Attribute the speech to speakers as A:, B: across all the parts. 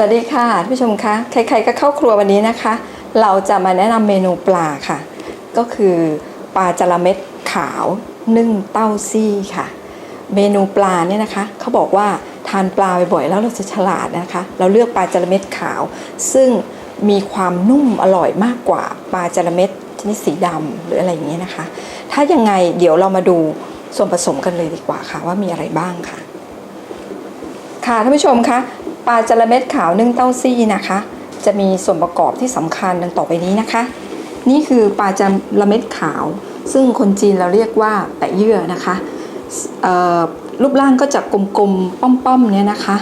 A: สวัสดีค่ะท่านผู้ชมคะใครๆก็เข้าครัววันนี้นะคะ เราจะมาแนะนำเมนูปลาค่ะ ก็คือปลาจระเม็ดขาวนึ่งเต้าซี่ค่ะ เมนูปลาเนี่ยนะคะเขาบอกว่าทานปลาบ่อยๆแล้วเราจะฉลาดนะคะ เราเลือกปลาจระเม็ดขาว ซึ่งมีความนุ่มอร่อยมากกว่าปลาจระเม็ดชนิดสีดำหรืออะไรอย่างเงี้ยนะคะ ถ้ายังไงเดี๋ยวเรามาดูส่วนผสมกันเลยดีกว่าค่ะ ว่ามีอะไรบ้างค่ะ ค่ะท่านผู้ชมคะ ปลาจระเม็ดขาวนึ่งเต้าซี่นะคะ จะมีส่วนประกอบที่สำคัญดังต่อไปนี้นะคะ นี่คือปลาจระเม็ดขาว ซึ่งคนจีนเราเรียกว่าแปะเยื่อนะคะรูปร่างก็จะกลมๆป้อมๆเนี่ยนะคะ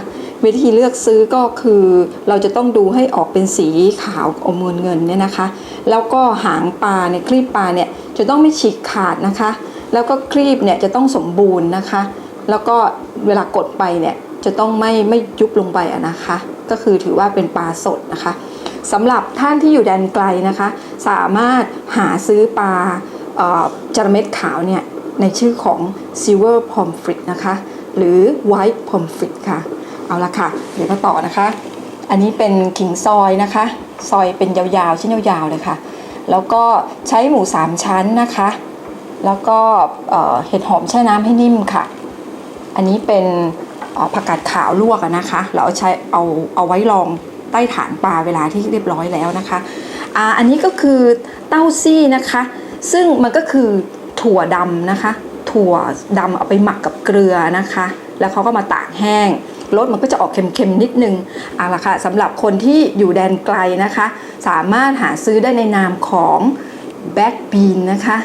A: วิธีเลือกซื้อก็คือเราจะต้องดูให้ออกเป็นสีขาวอมเงินเนๆเนี่ยนะคะ แล้วก็หางปลาเนี่ยคลีบปลาเนี่ยจะต้องไม่ฉีกขาดนะคะ แล้วก็คลีบเนี่ยจะต้องสมบูรณ์นะคะ แล้วก็เวลากดไปเนี่ย จะต้องไม่ไม่ยุบลงไปนะคะ ก็คือถือว่าเป็นปลาสดนะคะสำหรับท่านที่อยู่แดนไกลนะคะ สามารถหาซื้อปลาจระเม็ดขาวเนี่ยในชื่อของ silver pomfret นะคะ หรือ white pomfret ค่ะ เอาละค่ะ เดี๋ยวมาต่อนะคะ อันนี้เป็นขิงซอยนะคะ ซอยเป็นยาวๆชิ้นยาวๆเลยค่ะ แล้วก็ใช้หมูสามชั้นนะคะ แล้วก็เห็ดหอมแช่น้ำให้นิ่มค่ะ อันนี้เป็น ผักกาดขาวลวกนะคะ เราเอาใช้เอาเอาไว้รองใต้ฐานปลาเวลาที่เรียบร้อยแล้วนะคะอ่าอันนี้ก็คือเต้าซี่นะคะ ซึ่งมันก็คือถั่วดำนะคะ ถั่วดำเอาไปหมักกับเกลือนะคะ แล้วเขาก็มาตากแห้งรสมันก็จะออกเค็มๆนิดนึงเอาละค่ะสำหรับคนที่อยู่แดนไกลนะคะ สามารถหาซื้อได้ในนามของแบ็กบีนนะคะ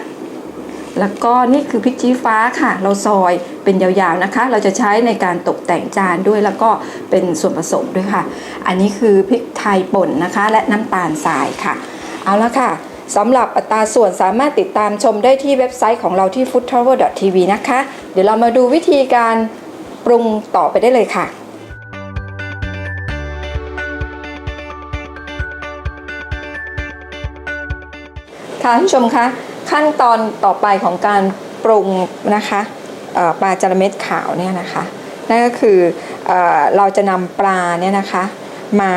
A: แล้วก็นี่คือพริกชี้ฟ้าค่ะ เราซอยเป็นยาวๆนะคะ เราจะใช้ในการตกแต่งจานด้วยแล้วก็เป็นส่วนผสมด้วยค่ะ อันนี้คือพริกไทยป่นนะคะ และน้ำตาลทรายค่ะ เอาละค่ะสำหรับอัตราส่วนสามารถติดตามชมได้ที่เว็บไซต์ของเราที่ foodtravel.tv นะคะ เดี๋ยวเรามาดูวิธีการปรุงต่อไปได้เลยค่ะค่ะท่านผู้ชมคะ ขั้นตอนต่อไปของการปรุงนะคะปลาจระเม็ดขาวเนี่ยนะคะนั่นก็คือเอเราจะนำปลาเนี่ยนะคะมา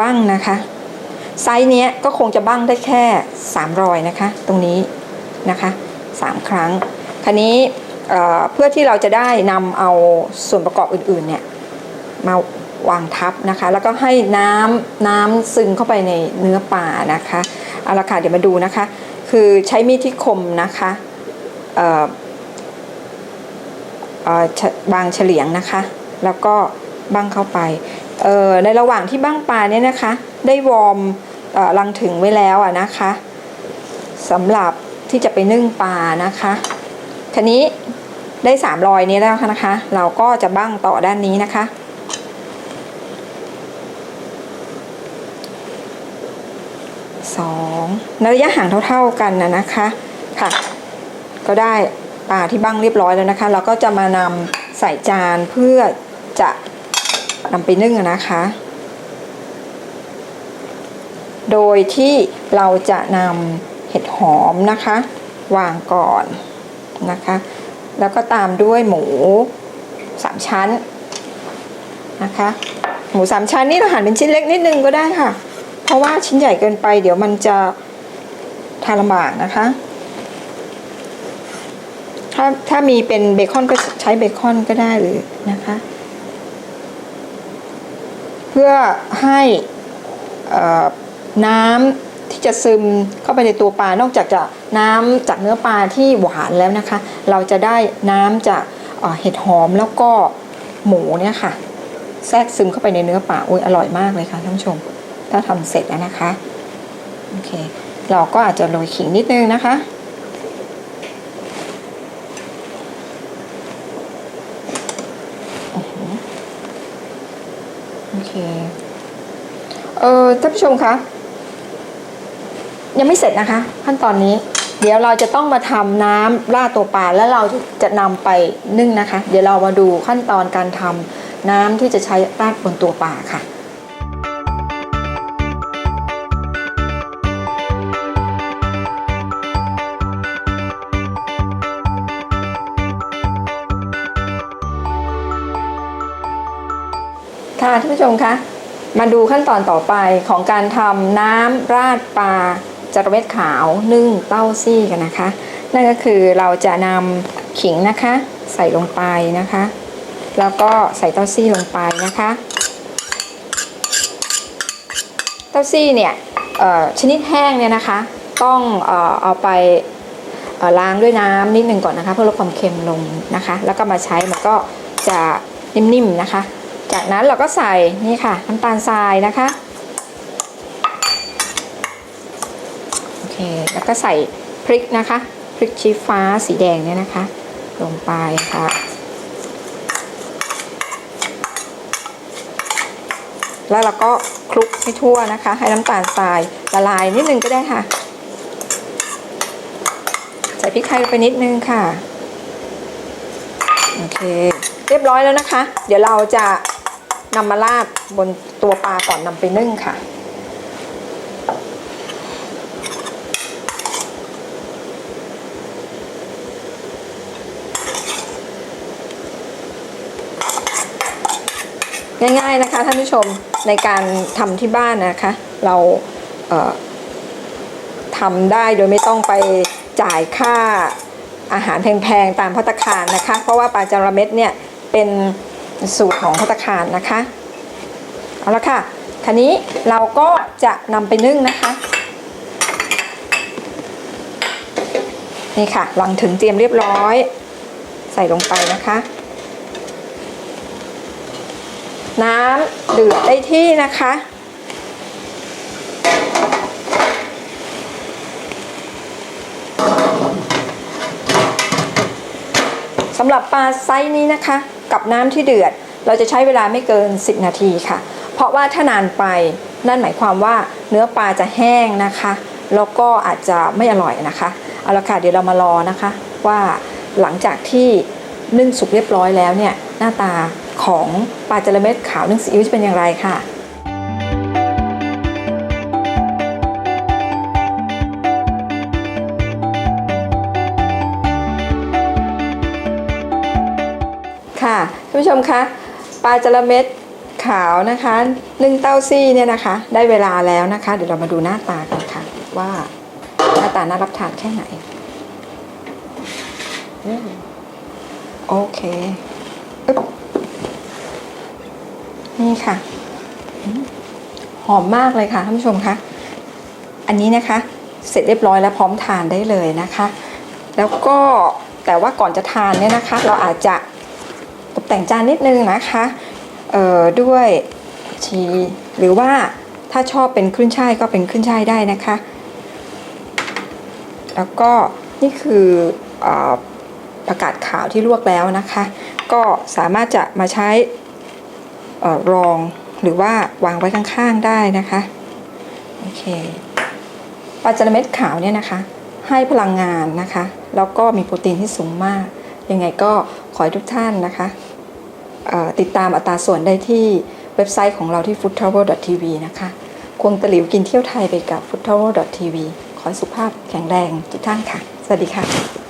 A: บั้งนะคะไซส์เนี้ยก็คงจะบั้งได้แค่3รอยนะคะตรงนี้นะคะ3ครั้งคันนี้เอ่อเพื่อที่เราจะได้นำเอาส่วนประกอบอื่นๆเนี่ยมาวางทับนะคะแล้วก็ให้น้ำน้ำซึมเข้าไปในเนื้อปลานะคะเอาละค่ะเดี๋ยวมาดูนะคะ คือใช้มีดที่คมนะคะเออบางเฉลียงนะคะ แล้วก็บั้งเข้าไป ในระหว่างที่บั้งปลาเนี่ยนะคะ ได้วอร์มรังถึงไว้แล้วอะนะคะสำหรับที่จะไปนึ่งปลานะคะทีนี้ได้สามรอยนี้แล้วนะคะ เราก็จะบั้งต่อด้านนี้นะคะ สองระยะห่างเท่าๆกันนะนะคะค่ะ ก็ได้ปลาที่บ้างเรียบร้อยแล้วนะคะ เราก็จะมานำใส่จานเพื่อจะนำไปนึ่งนะคะ โดยที่เราจะนำเห็ดหอมนะคะ วางก่อนนะคะ แล้วก็ตามด้วยหมูสามชั้นนะคะ หมูสามชั้นนี่เราหั่นเป็นชิ้นเล็กนิดนึงก็ได้ค่ะ เพราะว่าชิ้นใหญ่เกินไป เดี๋ยวมันจะทานลำบากนะคะ ถ้าถ้ามีเป็นเบคอนก็ใช้เบคอนก็ได้หรือนะคะ เพื่อให้น้ำที่จะซึมเข้าไปในตัวปลานอกจากจะน้ำจากเนื้อปลาที่หวานแล้วนะคะ เราจะได้น้ำจากเอ่อเห็ดหอมแล้วก็หมูเนี่ยค่ะ แทรกซึมเข้าไปในเนื้อปลาอุ้ยอร่อยมากเลยค่ะท่านผู้ชม ถ้าทำเสร็จแล้วนะคะโอเคเราก็อาจจะโรยขิงนิดนึงนะคะโอเค เออท่านผู้ชมคะ ยังไม่เสร็จนะคะ ขั้นตอนนี้ เดี๋ยวเราจะต้องมาทำน้ำราดตัวปลาแล้วเราจะนำไปนึ่งนะคะ เดี๋ยวเรามาดูขั้นตอนการทำน้ำที่จะใช้ราดบนตัวปลาค่ะ ค่ะท่านผู้ชมคะมาดูขั้นตอนต่อไปของการทำน้ำราดปลาจระเม็ดขาวนึ่งเต้าซี่กันนะคะ นั่นก็คือเราจะนำขิงนะคะ ใส่ลงไปนะคะ แล้วก็ใส่เต้าซี่ลงไปนะคะ เต้าซี่เนี่ยชนิดแห้งเนี่ยนะคะ ต้องเอเอาไปล้างด้วยน้ำนิดหนึ่งก่อนนะคะ เพื่อลดความเค็มลงนะคะ แล้วก็มาใช้มันก็จะนิ่มๆนะคะ จากนั้นเราก็ใส่นี่ค่ะน้ำตาลทรายนะคะโอเคแล้วก็ใส่พริกนะคะพริกชี้ฟ้าสีแดงเนี่ยนะคะ ลงไปค่ะแล้วเราก็คลุกให้ทั่วนะคะ ให้น้ำตาลทรายละลายนิดนึงก็ได้ค่ะ ใส่พริกไทยลงไปนิดนึงค่ะ โอเค เรียบร้อยแล้วนะคะ เดี๋ยวเราจะ นำมาราดบนตัวปลาก่อนนำไปนึ่งค่ะ ง่ายๆนะคะท่านผู้ชมในการทำที่บ้านนะคะ เราเทำได้โดยไม่ต้องไปจ่ายค่าอาหารแพงๆตามพัตตาคารนะคะ เพราะว่าปลาจาระเม็ดเนี่ยเป็น สูตรของพัตาคารนะคะ เอาละค่ะคันนี้เราก็จะนำไปนึ่งนะคะนี่ค่ะ หลังถึงเตรียมเรียบร้อย ใส่ลงไปนะคะ น้ำเดือดได้ที่นะคะ สำหรับปลาไซส์นี้นะคะ กับน้ำที่เดือด เราจะใช้เวลาไม่เกิน 10 นาทีค่ะ เพราะว่าถ้านานไปนั่นหมายความว่าเนื้อปลาจะแห้งนะคะ แล้วก็อาจจะไม่อร่อยนะคะเอาละค่ะเดี๋ยวเรามารอนะคะ ว่าหลังจากที่นึ่งสุกเรียบร้อยแล้วเนี่ยหน้าตาของปลาจระเม็ดขาวนึ่งซีอิ๊วจะเป็นอย่างไรค่ะานผู้ชมคะปลาจระเม็ดขาวนะคะนึ่งเต้าซี่เนี่ยนะคะ ได้เวลาแล้วนะคะ เดี๋ยวเรามาดูหน้าตากันค่ะ ว่าหน้าตาน่ารับทานแค่ไหนโอเคนี่ค่ะ หอมมากเลยค่ะท่านผู้ชมคะอันนี้นะคะ เสร็จเรียบร้อยแล้วพร้อมทานได้เลยนะคะ แล้วก็แต่ว่าก่อนจะทานเนี่ยนะคะ เราอาจจะ แต่งจานนิดนึงนะคะเอ่อด้วยชีหรือว่าถ้าชอบเป็นขึ้นช่ายก็เป็นขึ้นช่ายได้นะคะ แล้วก็นี่คือออผักาดขาวที่ลวกแล้วนะคะ ก็สามารถจะมาใช้อรองหรือว่าวางไว้ข้างๆได้นะคะโอเคปลาจระเม็ดขาวเนี่ยนะคะ ให้พลังงานนะคะ แล้วก็มีโปรตีนที่สูงมาก ยังไงก็ขอให้ทุกท่านนะคะ ติดตามอัตราส่วนได้ที่เว็บไซต์ของเราที่ foodtravel.tv นะคะ ควงตะหลิวกินเที่ยวไทยไปกับ foodtravel.tv ขอให้สุขภาพแข็งแรงทุกท่านค่ะ สวัสดีค่ะ